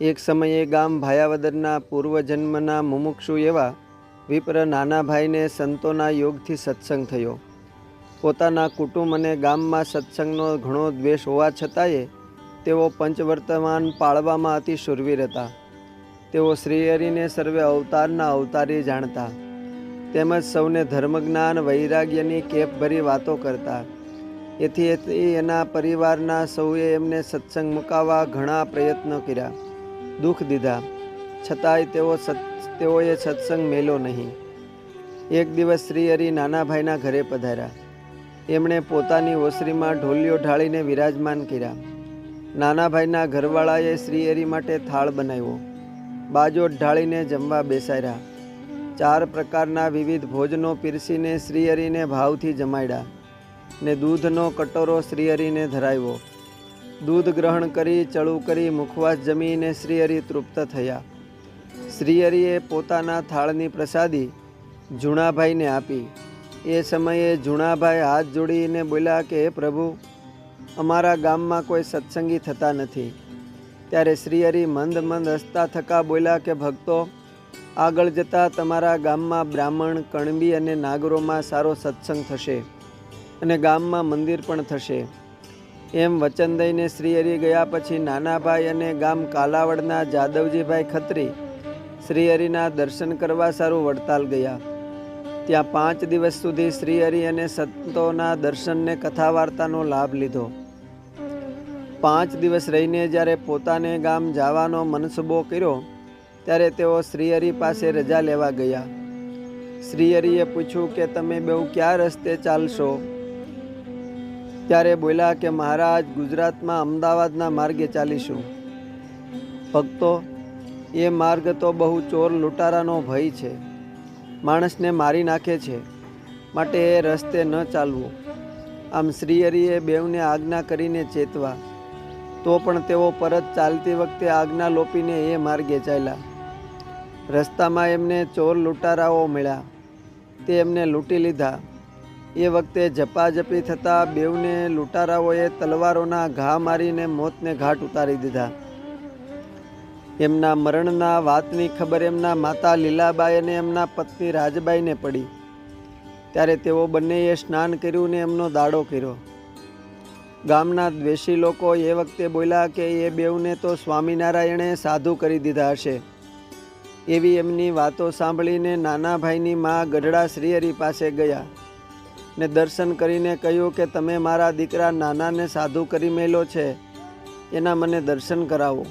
એક સમયે ગામ ભાયાવદરના પૂર્વજન્મના મુમુક્ષુ એવા વિપ્ર નાનાભાઈને સંતોના યોગથી સત્સંગ થયો. પોતાના કુટુંબ અને ગામમાં સત્સંગનો ઘણો દ્વેષ હોવા છતાંય તેઓ પંચવર્તમાન પાળવામાં અતિ શુરવીર હતા. તેઓ શ્રીહરિને સર્વે અવતારના અવતારી જાણતા. તેમજ સૌને ધર્મજ્ઞાન, વૈરાગ્યની કેપભરી વાતો કરતા. એથી એના પરિવારના સૌએ એમને સત્સંગ મુકાવવા ઘણા પ્રયત્નો કર્યા. દુઃખ દીધા. છતાંય તેઓ તેઓએ સત્સંગ મેલો નહીં. એક દિવસ શ્રીહરિ નાનાભાઈના ઘરે પધાર્યા. એમણે પોતાની ઓસરીમાં ઢોલિયો ઢાળીને વિરાજમાન કર્યા. નાનાભાઈના ઘરવાળાએ શ્રીહરિ માટે થાળ બનાવ્યો. બાજો ઢાળીને જમવા બેસાડ્યા. ચાર પ્રકારના વિવિધ ભોજનો પીરસીને શ્રીહરિને ભાવથી જમાડ્યા ને દૂધનો કટોરો શ્રીહરિને ધરાવ્યો. દૂધ ગ્રહણ કરી, ચળું કરી મુખવાસ જમીને શ્રીહરિ તૃપ્ત થયા. શ્રીહરિએ પોતાના થાળની પ્રસાદી જુણાભાઈને આપી. એ સમયે જુણાભાઈ હાથ જોડીને બોલ્યા કે હે પ્રભુ, અમારા ગામમાં કોઈ સત્સંગી થતા નથી. ત્યારે શ્રીહરિ મંદ મંદ હસતા થકા બોલ્યા કે, ભક્તો, આગળ જતાં તમારા ગામમાં બ્રાહ્મણ, કણબી અને નાગરોમાં સારો સત્સંગ થશે અને ગામમાં મંદિર પણ થશે. એમ વચન દઈને શ્રીહરિ ગયા પછી નાનાભાઈ અને ગામ કાલાવડના જાદવજીભાઈ ખત્રી શ્રીહરિના દર્શન કરવા સારું વડતાલ ગયા. ત્યાં પાંચ દિવસ સુધી શ્રીહરિ અને સંતોના દર્શનને કથા વાર્તાનો લાભ લીધો. પાંચ દિવસ રહીને જ્યારે પોતાને ગામ જવાનો મનસુબો કર્યો, ત્યારે તેઓ શ્રીહરિ પાસે રજા લેવા ગયા. શ્રીહરિએ પૂછ્યું કે તમે બહુ ક્યાં રસ્તે ચાલશો? ત્યારે બોલ્યા કે, મહારાજ, ગુજરાતમાં અમદાવાદના માર્ગે ચાલીશું. ભક્તો, એ માર્ગ તો બહુ ચોર લૂંટારાનો ભય છે. માણસને મારી નાખે છે. માટે એ રસ્તે ન ચાલવું. આમ શ્રીહરિએ બેવને આજ્ઞા કરીને ચેતવા. તો પણ તેઓ પરત ચાલતી વખતે આજ્ઞા લોપીને એ માર્ગે ચાલ્યા. રસ્તામાં એમને ચોર લૂંટારાઓ મળ્યા. તે એમને લૂંટી લીધા. એ વખતે ઝપાઝપી થતાં બેવને લૂંટારાઓએ તલવારોના ઘા મારીને મોતને ઘાટ ઉતારી દીધા. એમના મરણના વાતની ખબર એમના માતા લીલાબાઈ અને એમના પત્ની રાજબાઈને પડી. ત્યારે તેઓ બંનેએ સ્નાન કર્યું ને એમનો દાડો કર્યો. ગામના દ્વેષી લોકો એ વખતે બોલ્યા કે એ બેઉને તો સ્વામિનારાયણે સાધુ કરી દીધા હશે. એવી એમની વાતો સાંભળીને નાના ભાઈની મા ગઢડા શ્રીહરિ પાસે ગયા. ને દર્શન કરીને કહ્યું કે તમે મારા દીકરા નાનાને સાધુ કરી મેલો છે, એના મને દર્શન કરાવો.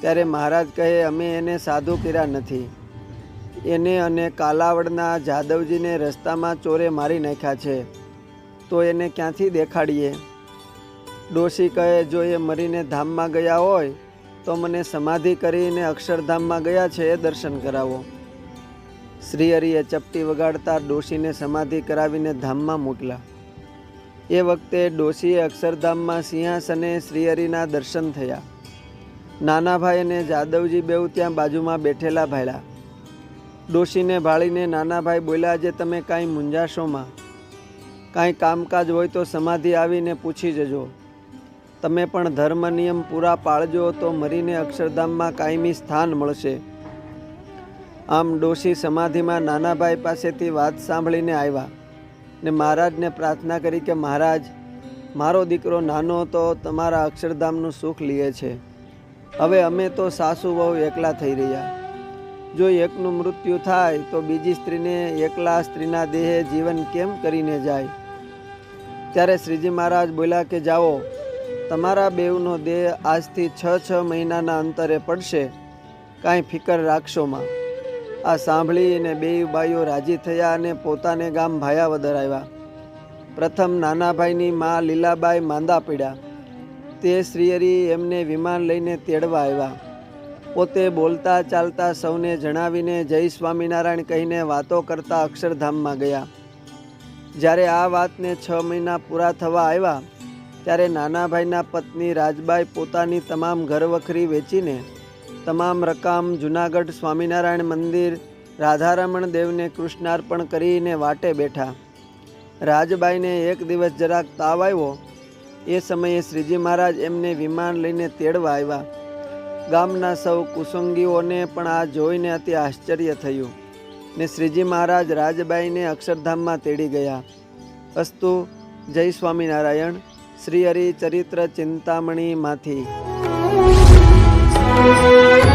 ત્યારે મહારાજ કહે, અમે એને સાધુ કર્યા નથી. એને અને કાલાવડના જાદવજીને રસ્તામાં ચોરે મારી નાખ્યા છે, તો એને ક્યાંથી દેખાડીએ? ડોશી કહે, જો એ મરીને ધામમાં ગયા હોય, તો મને સમાધિ કરીને અક્ષરધામમાં ગયા છે એ દર્શન કરાવો. શ્રીહરિએ ચપટી વગાડતા ડોશીને સમાધિ કરાવીને ધામમાં મોકલા. એ વખતે ડોશીએ અક્ષરધામમાં સિંહાસને શ્રીહરિના દર્શન થયા. નાનાભાઈ અને જાદવજી બેઉ ત્યાં બાજુમાં બેઠેલા ભાળ્યા ડોશીને ભાળીને નાનાભાઈ બોલ્યા જે તમે કાંઈ મૂંઝાશોમાં કાંઈ કામકાજ હોય તો સમાધિ આવીને પૂછી જજો. તમે પણ ધર્મ નિયમ પૂરા પાળજો તો મરીને અક્ષરધામમાં કાયમી સ્થાન મળશે. આમ ડોશી સમાધિમાં નાનાભાઈ પાસેથી વાત સાંભળીને આવ્યા ને મહારાજને પ્રાર્થના કરી કે, મહારાજ, મારો દીકરો નાનો તો તમારા અક્ષરધામનું સુખ લીએ છે. હવે અમે તો સાસુ વહુ એકલા થઈ રહ્યા. જો એકનું મૃત્યુ થાય, તો બીજી સ્ત્રીને એકલા સ્ત્રીના દેહે જીવન કેમ કરીને જાય? ત્યારે શ્રીજી મહારાજ બોલ્યા કે, જાઓ, તમારા બેવનો દેહ આજથી છ છ મહિનાના અંતરે પડશે. કાંઈ ફિકર રાખશોમાં આ સાંભળીને બે બાઈઓ રાજી થયા અને પોતાને ગામ ભાયાવદર આવ્યા. પ્રથમ નાનાભાઈની મા લીલાબાઈ માંદા પીડ્યા તે શ્રીયરી એમને વિમાન લઈને તેડવા આવ્યા. પોતે બોલતા ચાલતા સૌને જણાવીને જય સ્વામિનારાયણ કહીને વાતો કરતા અક્ષરધામમાં ગયા. જ્યારે આ વાતને છ મહિના પૂરા થવા આવ્યા, ત્યારે નાનાભાઈના પત્ની રાજબાઈ પોતાની તમામ ઘરવખરી વેચીને તમામ રકામ જૂનાગઢ સ્વામિનારાયણ મંદિર, રાધારમણ દેવને કૃષ્ણાર્પણ કરીને વાટે બેઠા. રાજબાઈને એક દિવસ જરાક તાવ આવ્યો. એ સમયે શ્રીજી મહારાજ એમને વિમાન લઈને તેડવા આવ્યા. ગામના સૌ કુસુંગીઓને પણ આ જોઈને અતિ આશ્ચર્ય થયું ને શ્રીજી મહારાજ રાજબાઈને અક્ષરધામમાં તેડી ગયા. અસ્તુ જય સ્વામિનારાયણ, શ્રી હરિ ચરિત્ર ચિંતામણીમાંથી. 啊。